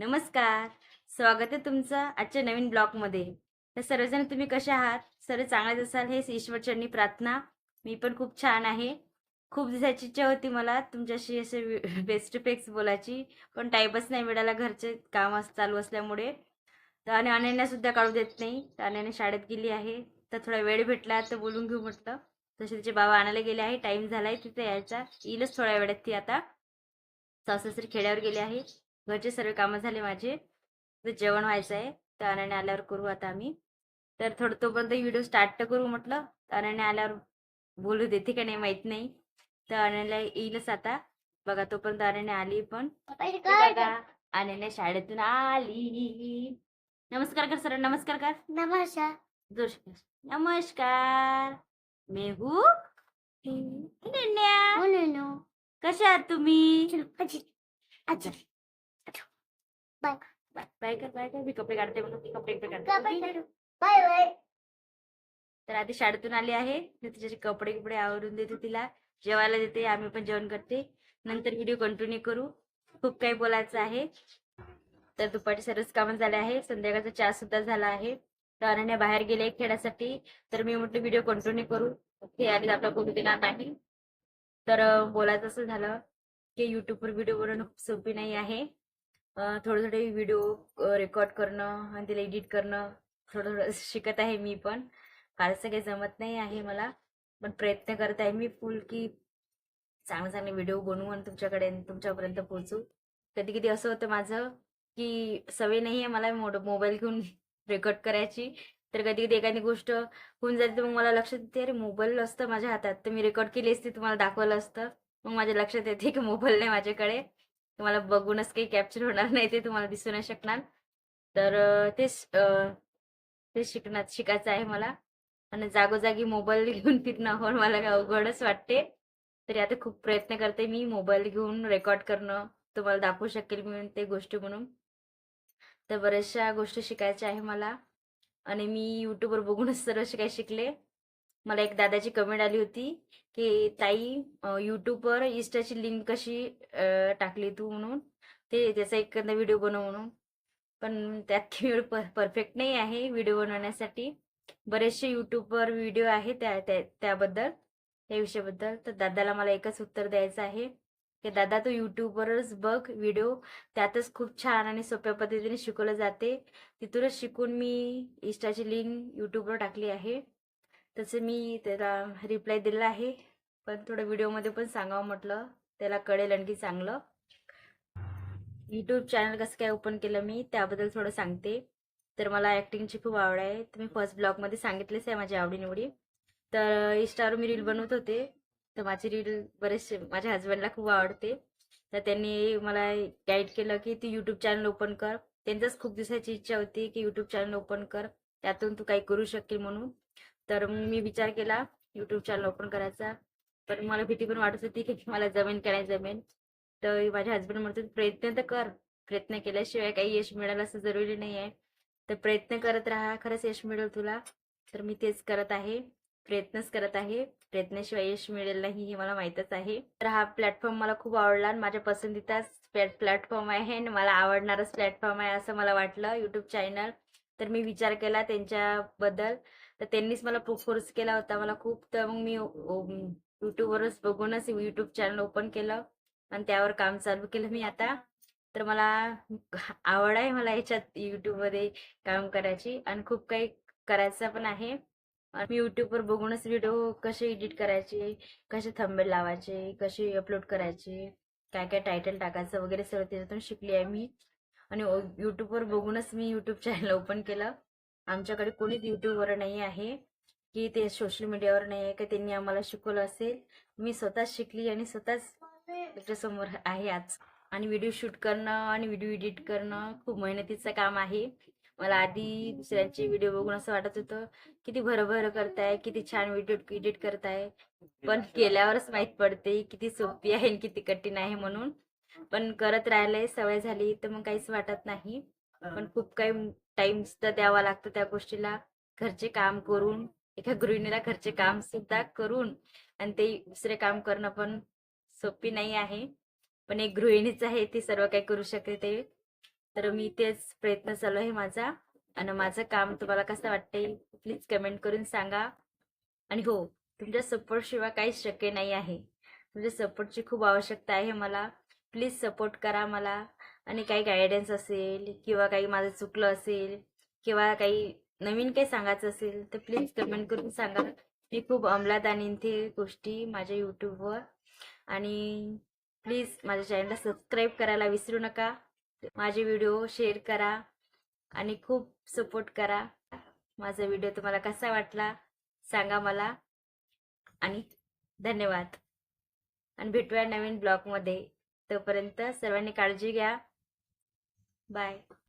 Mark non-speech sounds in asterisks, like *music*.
नमस्कार. स्वागत आहे तुमचं आजच्या नवीन ब्लॉगमध्ये. तर सर्वजण तुम्ही कसे आहात? सर्व चांगलेच असाल हेच ईश्वरचरणी प्रार्थना. मी पण खूप छान आहे. खूप दिवसाची इच्छा होती मला तुमच्याशी असे बेस्ट टू बोलायची. पण टाईपच नाही मिळाला. घरचे काम चालू असल्यामुळे. तर आणि अनन्या सुद्धा काढू देत नाही. तर अनन्या शाळेत गेली आहे. तर थोडा वेळ भेटला तर बोलून घेऊ म्हटलं. तसे तिचे बाबा आणायला गेले आहे. टाईम झाला आहे तिथे यायचा. येईलच थोड्या वेळात ती आता. सासरी खेड्यावर गेले आहे. घरचे सर्व कामं झाले माझे. जेवण व्हायचं आहे. तर अनन्य आल्यावर करू आता आम्ही. तर थोडं तोपर्यंत व्हिडिओ स्टार्ट तर करू म्हटलं. तर अनन्य आल्यावर बोलू देते का नाही माहीत नाही. तर अनन्या येईलच आता. बघा तोपर्यंत अनन्या आली पण. अनन्या शाळेतून आली. नमस्कार कर सर नमस्कार कर. नमस्कार. जोर से कर. नमस्कार. मी हू. अनन्या. म्हणून कशा आहात तुम्ही? बाय बाय कर बाय कर. मी कपडे काढते म्हणून मी कपडे इकडे काढते. Bye bye. तर आधी शाळेतून आली आहे. मी तिचे कपडे कपडे आवरून देते तिला. जेवायला देते. आम्ही पण जेवण करते. नंतर व्हिडिओ कंटिन्यू करू. खूप काही बोलायचं आहे. तर दुपारी सर्वच कामं झाले आहे. संध्याकाळचा चहा सुद्धा झाला आहे. तर अनन्या बाहेर गेले खेळासाठी. तर मी म्हटलं व्हिडिओ कंटिन्यू करू. ते आधी आपला बोलू देणार नाही. तर बोलायचं असं झालं की युट्यूबवर व्हिडिओ बनवणं खूप सोपी नाही आहे. थोडे थोडे व्हिडिओ रेकॉर्ड करणं आणि तिला एडिट करणं थोडं थोडं शिकत आहे मी पण. फारसं काही जमत नाही आहे मला पण प्रयत्न करत आहे मी फुल की चांगले चांगले व्हिडिओ बनवू आणि तुमच्याकडे तुमच्यापर्यंत पोहोचू. कधी कधी असं होतं माझं की सवय नाही आहे मला मोबाईल घेऊन रेकॉर्ड करायची. तर कधी कधी एखादी गोष्ट होऊन जाते तर मग मला लक्षात येते अरे मोबाईल असतं माझ्या हातात तर मी रेकॉर्ड केली असती तुम्हाला दाखवलं असतं. मग माझ्या लक्षात येते की मोबाईल नाही माझ्याकडे. तुम्हाला बघूनच काही कॅप्चर होणार नाही ते तुम्हाला दिसू नाही शकणार. तर ते तेच ते शिकण्यात शिकायचं आहे मला. आणि जागोजागी मोबाईल *laughs* घेऊन फिरणं पण मला अवघडच वाटते. तरी आता खूप प्रयत्न करते मी मोबाईल घेऊन रेकॉर्ड करणं. तुम्हाला दाखवू शकेल मी ते गोष्टी म्हणून. तर बऱ्याचशा गोष्टी शिकायच्या आहे मला. आणि मी यूट्यूबवर बघूनच सर्व काही शिकले. मला एक दादाची कमेंट आली होती की ताई युट्यूबवर यूट्यूबवर इन्स्टाची लिंक कशी टाकली तू म्हणून? ते त्याचा एखादा व्हिडिओ बनव म्हणून. पण त्यात *laughs* मी परफेक्ट नाही आहे व्हिडिओ बनवण्यासाठी. बरेचसे युट्यूबवर व्हिडिओ आहे त्या त्या- त्याबद्दल त्या विषयाबद्दल. तर दादाला मला एकच उत्तर द्यायचं आहे की दादा तू यूट्यूबवरच बघ व्हिडिओ त्यातच खूप छान आणि सोप्या पद्धतीने शिकवलं जाते. तिथूनच शिकून मी इन्स्टाची लिंक युट्यूबवर टाकली आहे. तसं मी त्याला रिप्लाय दिला आहे. पण थोडं व्हिडिओमध्ये पण सांगावं म्हटलं. त्याला कळेल आणखी चांगलं. यूट्यूब चॅनल कसं काय ओपन केलं मी त्याबद्दल थोडं सांगते. तर मला ॲक्टिंगची खूप आवड आहे. तर मी फर्स्ट ब्लॉगमध्ये सांगितलेच आहे माझ्या आवडीनिवडी. तर इंस्टावर मी रील बनवत होते. तर माझी रील बरेचसे माझ्या हस्बंडला खूप आवडते. तर त्यांनी मला गाईड केलं की तू यूट्यूब चॅनल ओपन कर. त्यांचंच खूप दिवसाची इच्छा होती की यूट्यूब चॅनल ओपन कर. त्यातून तू काही करू शकेल म्हणून. तर मग मी विचार केला युट्यूब चॅनल ओपन करायचा. पण मला भीती पण वाटत होती की *laughs* मला जमेन काय नाही जमेन. तर माझे हस्बंड म्हणतात प्रयत्न तर कर. प्रयत्न केल्याशिवाय काही यश मिळालं असं जरुरी नाही आहे तर प्रयत्न करत राहा. खरंच यश मिळेल तुला. तर मी तेच करत आहे. प्रयत्नच करत आहे. प्रयत्नाशिवाय यश मिळेल नाही हे मला माहीतच आहे. तर हा प्लॅटफॉर्म मला खूप आवडला आणि माझ्या पसंतीचाच प्लॅटफॉर्म आहे आणि मला आवडणारच प्लॅटफॉर्म आहे असं मला वाटलं. यूट्यूब चॅनल तर मी विचार केला त्यांच्याबद्दल. तर त्यांनीच मला फोर्स केला होता मला खूप. तर मग मी युट्यूबवरच बघूनच यूट्यूब चॅनल ओपन केलं आणि त्यावर काम चालू केलं मी आता. तर मला आवड आहे मला याच्यात यूट्यूबमध्ये काम करायची आणि खूप काही करायचं पण आहे. आणि मी यूट्यूबवर बघूनच व्हिडिओ कसे एडिट करायचे कसे थंबेल लावायचे कसे अपलोड करायचे काय काय टायटल टाकायचं वगैरे सगळं त्याच्यातून शिकली आहे मी. आणि यूट्यूबवर बघूनच मी यूट्यूब चॅनल ओपन केलं. आमच्याकडे कोणीच यूट्यूबवर नाही आहे की ते सोशल मीडियावर नाही आहे का त्यांनी आम्हाला शिकवलं असेल. मी स्वतःच शिकली आणि स्वतःच त्याच्यासमोर आहे आज. आणि व्हिडिओ शूट करणं आणि व्हिडिओ एडिट करणं खूप मेहनतीचं काम आहे. मला आधी दुसऱ्यांचे व्हिडिओ बघून असं वाटत होतं किती भरभर करताय किती छान व्हिडिओ एडिट करताय. पण केल्यावरच माहीत पडते किती सोपी आहे आणि किती कठीण आहे म्हणून. पण करत राहिलंय सवय झाली तर मग काहीच वाटत नाही. पण खूप काही टाइम सुद्धा द्यावा लागतो त्या गोष्टीला. घरचे काम करून एका गृहिणीला घरचे काम सुद्धा करून आणि ते दुसरे काम करणं पण सोपी नाही आहे. पण एक गृहिणीच आहे ती सर्व काही करू शकते तर मी तेच प्रयत्न चालू आहे माझा. आणि माझं काम तुम्हाला कसं वाटतंय प्लीज कमेंट करून सांगा. आणि हो तुमच्या सपोर्ट शिवाय काहीच शक्य नाही आहे. तुमच्या सपोर्टची खूप आवश्यकता आहे मला. प्लीज सपोर्ट करा मला. आणि काही गायडन्स असेल किंवा काही माझं चुकलं असेल किंवा काही नवीन काही सांगायचं असेल तर प्लीज कमेंट करून सांगा. मी खूप अंमलात आणीन ते गोष्टी माझ्या यूट्यूबवर आणि प्लीज माझ्या चॅनलला सबस्क्राईब करायला विसरू नका. माझे व्हिडिओ शेअर करा आणि खूप सपोर्ट करा. माझा व्हिडिओ तुम्हाला कसा वाटला सांगा मला. आणि धन्यवाद. आणि भेटूया नवीन ब्लॉगमध्ये तोपर्यंत सर्वांनी काळजी घ्या. बाय